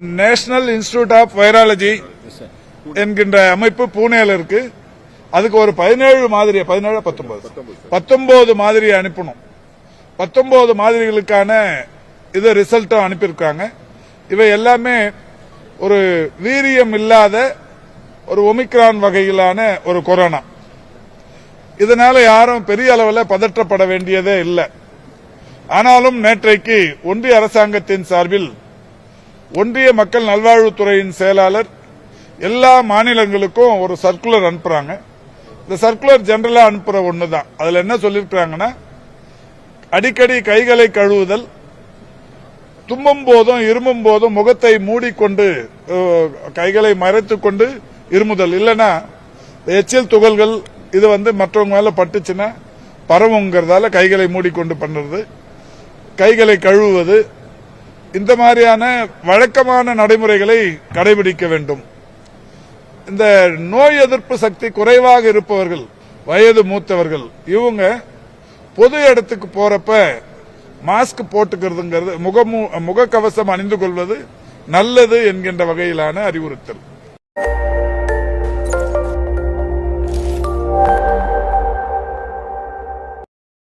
National institute of virology என்கின்ற அமைப்பு பூனேல இருக்கு. அதுக்கு ஒரு பதினேழு மாதிரி பதினேழு பத்தொன்பது? பத்தொன்பது மாதிரி அனுப்பணும். பத்தொன்பது மாதிரிகளுக்கான இது ரிசல்ட்டும் அனுப்பியிருக்காங்க. இவை எல்லாமே ஒரு வீரியம் இல்லாத ஒரு ஒமிக்ரான் வகையிலான ஒரு கொரோனா. இதனால யாரும் பெரிய அளவில் பதற்றப்பட வேண்டியதே இல்லை. ஆனாலும் நேற்றைக்கு ஒன்றிய அரசாங்கத்தின் சார்பில் ஒன்றிய மக்கள் நல்வாழ்வுத்துறையின் செயலாளர் எல்லா மாநிலங்களுக்கும் ஒரு சர்க்குலர் அனுப்புறாங்க. இந்த சர்க்குலர் ஜெனரலா அனுப்புற ஒண்ணுதான். அதுல என்ன சொல்லிருக்காங்கன்னா அடிக்கடி கைகளை கழுவுதல் தும்மும் போதும் இருமும் போதும் முகத்தை மூடிக்கொண்டு கைகளை மறைத்துக்கொண்டு இருமுதல். இல்லைன்னா எச்சில் துகள்கள் இது வந்து மற்றவங்க மேல பட்டுச்சுன்னா பரவுங்கிறதால கைகளை மூடிக்கொண்டு பண்றது கைகளை கழுவுவது இந்த மாதிரியான வழக்கமான நடைமுறைகளை கடைபிடிக்க வேண்டும். இந்த நோய் எதிர்ப்பு சக்தி குறைவாக இருப்பவர்கள் வயது மூத்தவர்கள் இவங்க பொது இடத்துக்கு போறப்ப மாஸ்க் போட்டுக்கிறதுங்கிறது முகமு முகக்கவசம் அணிந்து கொள்வது நல்லது என்கின்ற வகையிலான அறிவுறுத்தல்.